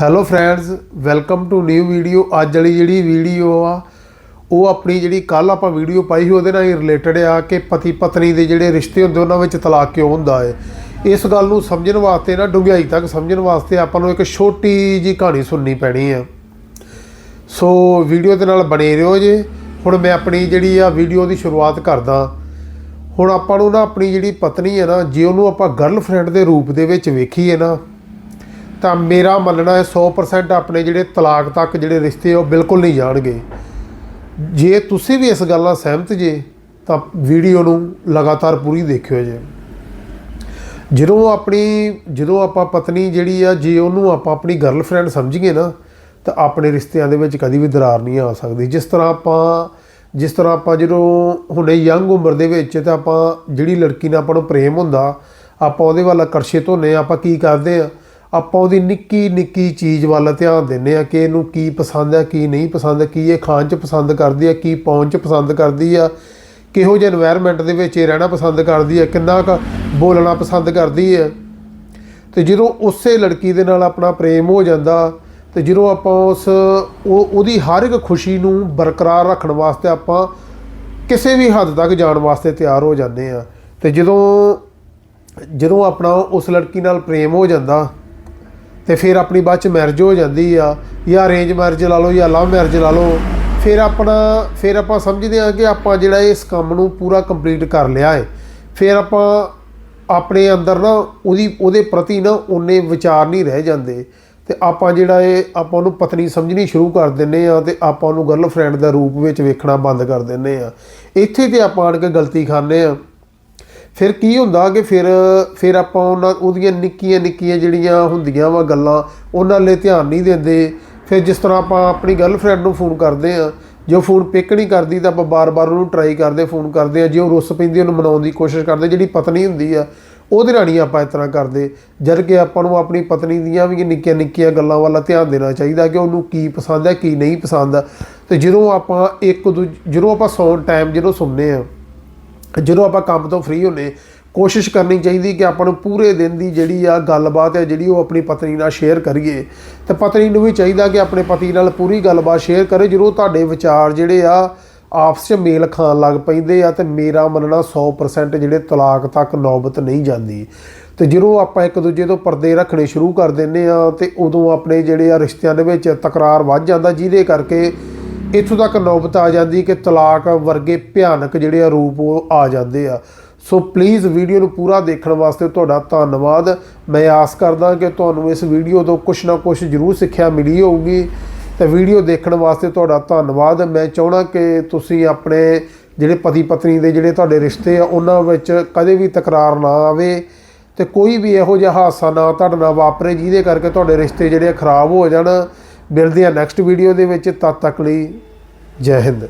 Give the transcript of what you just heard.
Hello friends welcome to new video ਅੱਜ ਵਾਲੀ ਜਿਹੜੀ ਵੀਡੀਓ ਆ, ਉਹ ਆਪਣੀ ਜਿਹੜੀ ਕੱਲ ਆਪਾਂ ਵੀਡੀਓ ਪਾਈ ਸੀ, ਉਹਦੇ ਨਾਲ ਹੀ ਰਿਲੇਟਡ ਆ ਕਿ ਪਤੀ ਪਤਨੀ ਦੇ ਜਿਹੜੇ ਰਿਸ਼ਤੇ ਹੁੰਦੇ, ਉਹਨਾਂ ਵਿੱਚ ਤਲਾਕ ਕਿਉਂ ਹੁੰਦਾ ਹੈ। ਇਸ ਗੱਲ ਨੂੰ ਸਮਝਣ ਵਾਸਤੇ ਨਾ, ਡੂੰਘਾਈ ਤੱਕ ਸਮਝਣ ਵਾਸਤੇ ਆਪਾਂ ਨੂੰ ਇੱਕ ਛੋਟੀ ਜੀ ਕਹਾਣੀ ਸੁਣਨੀ ਪੈਣੀ ਆ। ਸੋ ਵੀਡੀਓ ਦੇ ਨਾਲ ਬਣੇ ਰਹੋ ਜੇ। ਹੁਣ ਮੈਂ ਆਪਣੀ ਜਿਹੜੀ ਆ ਵੀਡੀਓ ਦੀ ਸ਼ੁਰੂਆਤ ਕਰਦਾ। ਹੁਣ ਆਪਾਂ ਨੂੰ ਨਾ ਆਪਣੀ ਜਿਹੜੀ ਪਤਨੀ ਹੈ ਨਾ, ਜੇ ਉਹਨੂੰ ਆਪਾਂ ਗਰਲਫ੍ਰੈਂਡ ਦੇ ਰੂਪ ਦੇ ਵਿੱਚ ਵੇਖੀਏ ਨਾ ਤਾਂ ਮੇਰਾ ਮੰਨਣਾ ਹੈ 100% ਆਪਣੇ ਜਿਹੜੇ ਤਲਾਕ ਤੱਕ ਜਿਹੜੇ ਰਿਸ਼ਤੇ ਆ, ਉਹ ਬਿਲਕੁਲ ਨਹੀਂ ਜਾਣਗੇ। ਜੇ ਤੁਸੀਂ ਵੀ ਇਸ ਗੱਲ ਨਾਲ ਸਹਿਮਤ ਜੇ, ਤਾਂ ਵੀਡੀਓ ਨੂੰ ਲਗਾਤਾਰ ਪੂਰੀ ਦੇਖਿਓ ਜੇ। ਜਦੋਂ ਆਪਣੀ, ਜਦੋਂ ਆਪਾਂ ਪਤਨੀ ਜਿਹੜੀ ਆ, ਜੇ ਉਹਨੂੰ ਆਪਾਂ ਆਪਣੀ ਗਰਲਫ੍ਰੈਂਡ ਸਮਝੀਏ ਨਾ, ਤਾਂ ਆਪਣੇ ਰਿਸ਼ਤਿਆਂ ਦੇ ਵਿੱਚ ਕਦੀ ਵੀ ਦਰਾਰ ਨਹੀਂ ਆ ਸਕਦੀ। ਜਿਸ ਤਰ੍ਹਾਂ ਆਪਾਂ, ਜਿਸ ਤਰ੍ਹਾਂ ਆਪਾਂ ਜਦੋਂ ਹੁਣੇ ਯੰਗ ਉਮਰ ਦੇ ਵਿੱਚ ਤਾਂ ਆਪਾਂ ਜਿਹੜੀ ਲੜਕੀ ਨਾਲ ਆਪਾਂ ਨੂੰ ਪ੍ਰੇਮ ਹੁੰਦਾ, ਆਪਾਂ ਉਹਦੇ ਵੱਲ ਆਕਰਸ਼ਿਤ ਹੁੰਨੇ ਆ ਆਪਾਂ ਕੀ ਕਰਦੇ ਆ ਆਪਾਂ ਉਹਦੀ ਨਿੱਕੀ ਨਿੱਕੀ ਚੀਜ਼ ਵੱਲ ਧਿਆਨ ਦਿੰਨੇ ਆ ਕਿ ਇਹਨੂੰ ਕੀ ਪਸੰਦ ਆ, ਕੀ ਨਹੀਂ ਪਸੰਦ, ਕੀ ਇਹ ਖਾਣ ਚ ਪਸੰਦ ਕਰਦੀ ਆ, ਕੀ ਪਾਉਣ ਚ ਪਸੰਦ ਕਰਦੀ ਆ, ਕਿਹੋ ਜਿਹੇ এনवायरमेंट ਦੇ ਵਿੱਚ ਇਹ ਰਹਿਣਾ ਪਸੰਦ ਕਰਦੀ ਆ, ਕਿੰਨਾ ਕੁ ਬੋਲਣਾ ਪਸੰਦ ਕਰਦੀ ਆ। ਤੇ ਜਦੋਂ ਉਸੇ ਲੜਕੀ ਦੇ ਨਾਲ ਆਪਣਾ ਪ੍ਰੇਮ ਹੋ ਜਾਂਦਾ ਤੇ ਜਦੋਂ ਆਪਾਂ ਉਸ ਉਹਦੀ ਹਰ ਇੱਕ ਖੁਸ਼ੀ ਨੂੰ ਬਰਕਰਾਰ ਰੱਖਣ ਵਾਸਤੇ ਆਪਾਂ ਕਿਸੇ ਵੀ ਹੱਦ ਤੱਕ ਜਾਣ ਵਾਸਤੇ ਤਿਆਰ ਹੋ ਜਾਂਦੇ ਆ ਤੇ ਜਦੋਂ ਜਦੋਂ ਆਪਣਾ ਉਸ ਲੜਕੀ ਨਾਲ ਪ੍ਰੇਮ ਹੋ ਜਾਂਦਾ ਤੇ ਫਿਰ ਆਪਣੀ ਬਾਅਦ ਚ ਮੈਰਿਜ ਹੋ ਜਾਂਦੀ ਆ, ਜਾਂ ਅਰੇਂਜ ਮੈਰਿਜ ਲਾ ਲਓ ਜਾਂ ਲਵ ਮੈਰਿਜ ਲਾ ਲਓ, ਫਿਰ ਆਪਣਾ, ਫਿਰ ਆਪਾਂ ਸਮਝਦੇ ਆ ਕਿ ਆਪਾਂ ਜਿਹੜਾ ਇਸ ਕੰਮ ਨੂੰ ਪੂਰਾ ਕੰਪਲੀਟ ਕਰ ਲਿਆ ਹੈ। ਫਿਰ ਆਪਾਂ ਆਪਣੇ ਅੰਦਰ ਨਾ ਉਹਦੀ, ਉਹਦੇ ਪ੍ਰਤੀ ਨਾ ਉਹਨੇ ਵਿਚਾਰ ਨਹੀਂ ਰਹਿ ਜਾਂਦੇ। ਤੇ ਆਪਾਂ ਜਿਹੜਾ ਇਹ, ਆਪਾਂ ਉਹਨੂੰ ਪਤਨੀ ਸਮਝਣੀ ਸ਼ੁਰੂ ਕਰ ਦਿੰਨੇ ਆ ਤੇ ਆਪਾਂ ਉਹਨੂੰ ਗਰਲਫ੍ਰੈਂਡ ਦਾ ਰੂਪ ਵਿੱਚ ਵੇਖਣਾ ਬੰਦ ਕਰ ਦਿੰਨੇ ਆ ਇੱਥੇ ਤੇ ਆਪਾਂ ਆਣ ਕੇ ਗਲਤੀ ਖਾਂਦੇ ਆ ਫਿਰ ਕੀ ਹੁੰਦਾ ਕਿ ਫਿਰ ਫਿਰ ਆਪਾਂ ਉਹਨਾਂ, ਉਹਦੀਆਂ ਨਿੱਕੀਆਂ ਨਿੱਕੀਆਂ ਜਿਹੜੀਆਂ ਹੁੰਦੀਆਂ ਵਾ ਗੱਲਾਂ, ਉਹਨਾਂ ਲਈ ਧਿਆਨ ਨਹੀਂ ਦਿੰਦੇ। ਫਿਰ ਜਿਸ ਤਰ੍ਹਾਂ ਆਪਾਂ ਆਪਣੀ ਗਰਲਫ੍ਰੈਂਡ ਨੂੰ ਫੋਨ ਕਰਦੇ ਆ ਜੋ ਫੋਨ ਪਿਕ ਨਹੀਂ ਕਰਦੀ ਤਾਂ ਆਪਾਂ ਬਾਰ-ਬਾਰ ਉਹਨੂੰ ਟਰਾਈ ਕਰਦੇ ਫੋਨ ਕਰਦੇ ਆ ਜੇ ਉਹ ਰੁੱਸ ਪੈਂਦੀ, ਉਹਨੂੰ ਮਨਾਉਣ ਦੀ ਕੋਸ਼ਿਸ਼ ਕਰਦੇ, ਜਿਹੜੀ ਪਤਨੀ ਹੁੰਦੀ ਆ, ਉਹਦੇ ਨਾਲ ਹੀ ਆਪਾਂ ਇਸ ਤਰ੍ਹਾਂ ਕਰਦੇ। ਜਦ ਕਿ ਆਪਾਂ ਨੂੰ ਆਪਣੀ ਪਤਨੀ ਦੀਆਂ ਵੀ ਨਿੱਕੀਆਂ ਨਿੱਕੀਆਂ ਗੱਲਾਂ ਵੱਲ ਧਿਆਨ ਦੇਣਾ ਚਾਹੀਦਾ ਕਿ ਉਹਨੂੰ ਕੀ ਪਸੰਦ ਹੈ ਕੀ ਨਹੀਂ ਪਸੰਦ ਤੇ ਜਦੋਂ ਆਪਾਂ ਇੱਕ ਦੂਜ ਜਦੋਂ ਆਪਾਂ ਸੌਣ ਟਾਈਮ ਜਦੋਂ ਸੁਣਨੇ ਆ ਜਦੋਂ ਆਪਾਂ ਕੰਮ ਤੋਂ ਫ੍ਰੀ ਹੁੰਨੇ ਕੋਸ਼ਿਸ਼ ਕਰਨੀ ਚਾਹੀਦੀ ਕਿ ਆਪਾਂ ਨੂੰ ਪੂਰੇ ਦਿਨ ਦੀ ਜਿਹੜੀ ਆ ਗੱਲਬਾਤ ਹੈ, ਜਿਹੜੀ ਉਹ ਆਪਣੀ ਪਤਨੀ ਨਾਲ ਸ਼ੇਅਰ ਕਰੀਏ। ਤੇ ਪਤਨੀ ਨੂੰ ਵੀ ਚਾਹੀਦਾ ਕਿ ਆਪਣੇ ਪਤੀ ਨਾਲ ਪੂਰੀ ਗੱਲਬਾਤ ਸ਼ੇਅਰ ਕਰੇ। ਜਦੋਂ ਤੁਹਾਡੇ ਵਿਚਾਰ ਜਿਹੜੇ ਆ ਆਪਸ 'ਚ ਮੇਲ ਖਾਣ ਲੱਗ ਪੈਂਦੇ ਆ, ਤੇ ਮੇਰਾ ਮੰਨਣਾ 100% ਜਿਹੜੇ ਤਲਾਕ ਤੱਕ ਨੌਬਤ ਨਹੀਂ ਜਾਂਦੀ। ਤੇ ਜਦੋਂ ਆਪਾਂ ਇੱਕ ਦੂਜੇ ਤੋਂ ਪਰਦੇ ਰੱਖਣੇ ਸ਼ੁਰੂ ਕਰ ਦਿੰਨੇ ਆ, ਤੇ ਉਦੋਂ ਆਪਣੇ ਜਿਹੜੇ ਆ ਰਿਸ਼ਤਿਆਂ ਦੇ ਵਿੱਚ ਤਕਰਾਰ ਵੱਧ ਜਾਂਦਾ, ਜਿਹਦੇ ਕਰਕੇ ਇੱਥੋਂ ਤੱਕ ਨੌਬਤ ਆ ਜਾਂਦੀ ਕਿ ਤਲਾਕ ਵਰਗੇ ਭਿਆਨਕ ਜਿਹੜੇ ਆ ਰੂਪ ਉਹ ਆ ਜਾਂਦੇ ਆ। ਸੋ ਪਲੀਜ਼ ਵੀਡੀਓ ਨੂੰ ਪੂਰਾ ਦੇਖਣ ਵਾਸਤੇ ਤੁਹਾਡਾ ਧੰਨਵਾਦ। ਮੈਂ ਆਸ ਕਰਦਾ ਕਿ ਤੁਹਾਨੂੰ ਇਸ ਵੀਡੀਓ ਤੋਂ ਕੁਝ ਨਾ ਕੁਝ ਜ਼ਰੂਰ ਸਿੱਖਿਆ ਮਿਲੀ ਹੋਊਗੀ। ਤੇ ਵੀਡੀਓ ਦੇਖਣ ਵਾਸਤੇ ਤੁਹਾਡਾ ਧੰਨਵਾਦ। ਮੈਂ ਚਾਹਣਾ ਕਿ ਤੁਸੀਂ ਆਪਣੇ ਜਿਹੜੇ ਪਤੀ ਪਤਨੀ ਦੇ ਜਿਹੜੇ ਤੁਹਾਡੇ ਰਿਸ਼ਤੇ ਆ, ਉਹਨਾਂ ਵਿੱਚ ਕਦੇ ਵੀ ਤਕਰਾਰ ਨਾ ਆਵੇ ਤੇ ਕੋਈ ਵੀ ਇਹੋ ਜਿਹਾ ਹਾਦਸਾ ਨਾ ਤੁਹਾਡੇ ਨਾਲ ਵਾਪਰੇ, ਜਿਹਦੇ ਕਰਕੇ ਤੁਹਾਡੇ ਰਿਸ਼ਤੇ ਜਿਹੜੇ ਆ ਖਰਾਬ ਹੋ ਜਾਣ। ਮਿਲਦੇ ਆ ਨੈਕਸਟ ਵੀਡੀਓ ਦੇ ਵਿੱਚ ਤਦ ਤੱਕ ਲਈ ਜੈ ਹਿੰਦ।